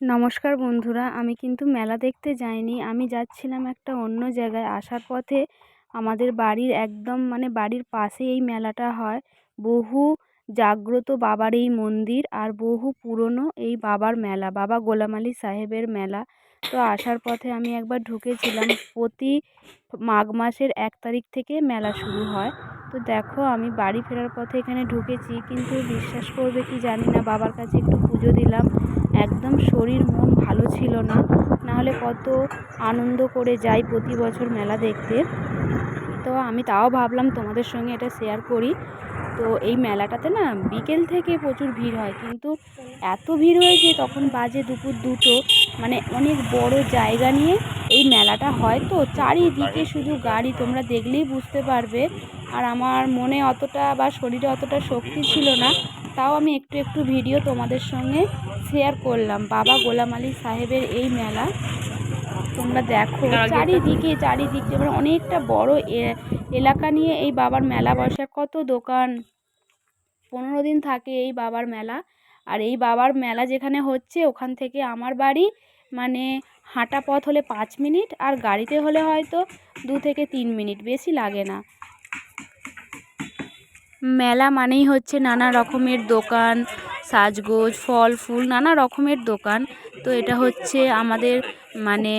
নমস্কার বন্ধুরা, আমি কিন্তু মেলা দেখতে যাইনি। আমি যাচ্ছিলাম একটা অন্য জায়গায়। আসার পথে আমাদের বাড়ির একদম মানে বাড়ির পাশে এই মেলাটা হয়। বহু জাগ্রত বাবার এই মন্দির আর বহু পুরনো এই বাবার মেলা, বাবা গোলাম আলী সাহেবের মেলা। তো আসার পথে আমি একবার ঢুকেছিলাম। প্রতি মাঘ মাসের এক তারিখ থেকে মেলা শুরু হয়। তো দেখো, আমি বাড়ি ফেরার পথে এখানে ঢুকেছি, কিন্তু বিশ্বাস করবে কি জানি না, বাবার কাছে একটু পুজো দিলাম। একদম শরীর, মন ভালো ছিল না। নাহলে কত আনন্দ করে যাই প্রতি বছর মেলা দেখতে। তো আমি তাও ভাবলাম তোমাদের সঙ্গে এটা শেয়ার করি। তো এই মেলাটাতে না বিকেল থেকে প্রচুর ভিড় হয়। কিন্তু এত ভিড় হয়েছে তখন বাজে দুপুর দুটো। মানে অনেক বড় জায়গা নিয়ে এই মেলাটা হয় তো। চারিদিকে শুধু গাড়ি, তোমরা দেখলেই বুঝতে পারবে। আর আমার মনে অতটা বা শরীরে অতটা শক্তি ছিল না। তাও আমি একটু একটু ভিডিও তোমাদের সঙ্গে শেয়ার করলাম। বাবা গোলাম আলী সাহেবের এই মেলা তোমরা দেখো। চারিদিকে চারিদিকে মানে অনেকটা বড় এলাকা নিয়ে এই বাবার মেলা বসে। কত দোকান। পনেরো দিন থাকে এই বাবার মেলা। আর এই বাবার মেলা যেখানে হচ্ছে ওখান থেকে আমার বাড়ি মানে হাঁটা পথ হলে পাঁচ মিনিট আর গাড়িতে হলে হয়তো দু থেকে তিন মিনিট বেশি লাগে না। মেলা মানেই হচ্ছে নানা রকমের দোকান, সাজগোজ, ফল, ফুল, নানা রকমের দোকান। তো এটা হচ্ছে আমাদের মানে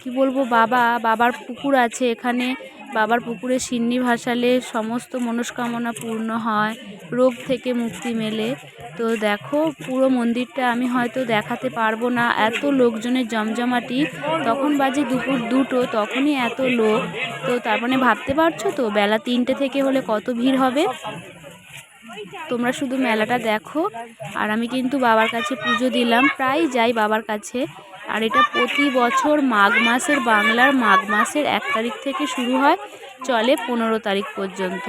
কি বলব, বাবা, বাবার পুকুর আছে এখানে। বাবার পুকুরে সিন্নি ভাসালে সমস্ত মনস্কামনা পূর্ণ হয়, রোগ থেকে মুক্তি মেলে। তো দেখো, পুরো মন্দিরটা আমি হয়তো দেখাতে পারব না। এত লোকজনের জমজমাটি, তখন বাজে দুপুর দুটো, তখনই এত লোক। তো তার মানে ভাবতে পারছ তো, বেলা তিনটে থেকে হলে কত ভিড় হবে? তোমরা শুধু মেলাটা দেখো। আর আমি কিন্তু বাবার কাছে পুজো দিলাম, প্রায় যাই বাবার কাছে। আর এটা প্রতি বছর মাঘ মাসের, বাংলার মাঘ মাসের এক তারিখ থেকে শুরু হয়, চলে পনেরো তারিখ পর্যন্ত।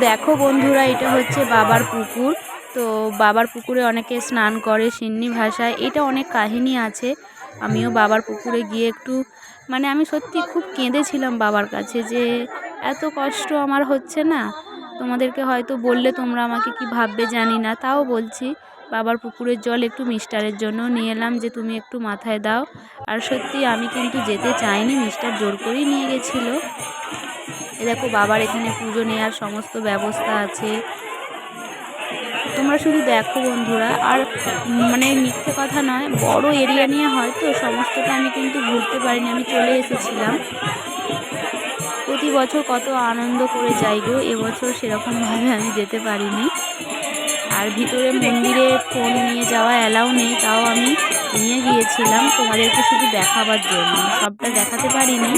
দেখো বন্ধুরা, এটা হচ্ছে বাবার পুকুর। তো বাবার পুকুরে অনেকে স্নান করে সিন্নি ভাষায়। এটা অনেক কাহিনী আছে। আমিও বাবার পুকুরে গিয়ে একটু মানে আমি সত্যি খুব কেঁদেছিলাম বাবার কাছে যে এত কষ্ট আমার হচ্ছে না। তোমাদেরকে হয়তো বললে তোমরা আমাকে কি ভাববে জানি না, তাও বলছি। বাবার পুকুরের জল একটু মিস্টারের জন্য নিয়ে এলাম যে তুমি একটু মাথায় দাও। আর সত্যি আমি কিন্তু যেতে চাইনি, মিস্টার জোর করেই নিয়ে গেছিল। এ দেখো, বাবার এখানে পুজো নেওয়ার সমস্ত ব্যবস্থা আছে। তোমরা শুধু দেখো বন্ধুরা, আর মানে মিথ্যে কথা নয়, বড় এরিয়া নিয়ে হয় তো সমস্তটা আমি কিন্তু ঘুরতে পারিনি, আমি চলে এসেছিলাম। প্রতি বছর কত আনন্দ করে যাই গো, এবছর সেরকমভাবে আমি যেতে পারিনি। আর ভিতরে মন্দিরে ফোন নিয়ে যাওয়া অ্যালাউ নেই, তাও আমি নিয়ে গিয়েছিলাম। তোমাদেরকে শুধু দেখাবার জন্য। সবটা দেখাতে পারিনি।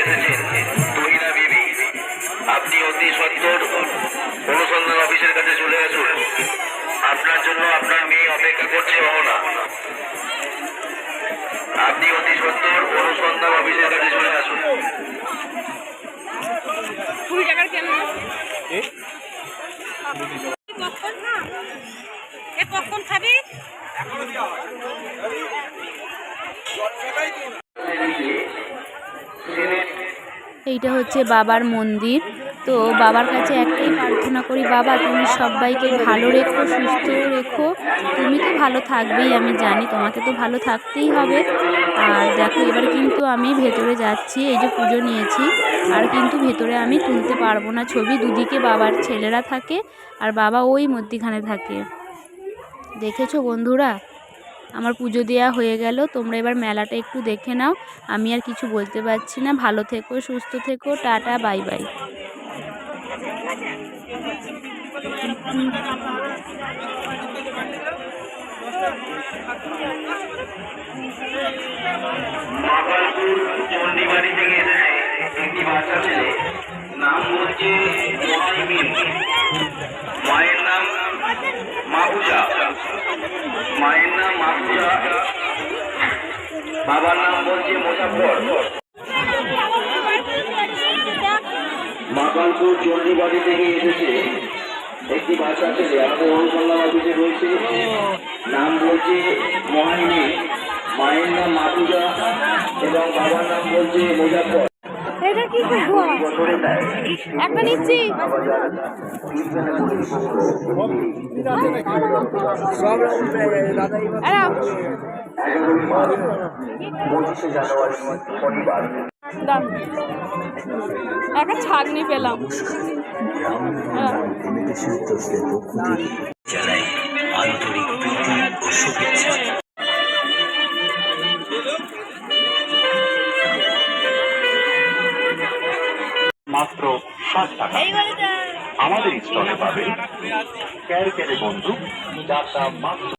এসেছেন মেয়ে অপেক্ষা আপনি অতি সত্তর অনুসন্ধান অফিসের কাছে চলে আসুন। কুড়ি টাকার কেন? কখন? না এ কখন খাবি? এইটা হচ্ছে বাবার মন্দির। তো বাবার কাছে একটাই প্রার্থনা করি, বাবা, তুমি সবাইকে ভালো রেখো, সুস্থ রেখো। তুমি তো ভালো থাকবেই, আমি জানি তোমাকে তো ভালো থাকতেই হবে। আর দেখো, এবার কিন্তু আমি ভেতরে যাচ্ছি, এই যে পুজো নিয়েছি। আর কিন্তু ভেতরে আমি তুলতে পারব না, ছবি দুদিকে বাবার ছেলেরা থাকে আর বাবা ওই মধ্যিখানে থাকে। দেখেছ বন্ধুরা? আমার পুজো দেওয়া হয়ে গেল, তোমরা এবার মেলাটা একটু দেখে নাও। আমি আর কিছু বলতে পারছি না। ভালো থেকো, সুস্থ থেকো, tata, bye bye. Mapalpur Chandibari থেকে এসেছে একটি বাচ্চা ছেলে নাম হচ্ছে মায়ের নাম মাহুজা মায়ের নাম মাহুজা বাবার নাম বলছে মোজাফর মা গোপালপুর চণ্ডীবাড়ি থেকে এসেছে একটি বাচ্চা ছেলে আমাদের অনুসন্ধান অফিসে রয়েছে, নাম বলছে মহাইনী মায়ের নাম মাতুজা এবং বাবার নাম বলছে মুজাফর। একটা নিচ্ছি। পঁচিশে ছাগনি পেলাম। জানাই আন্তরিক প্রীতি ও শুভেচ্ছা মাত্র ষাট টাকা আমাদের স্টলে পাবেন ক্যারে ক্যারে বন্ধু যার দাম মাত্র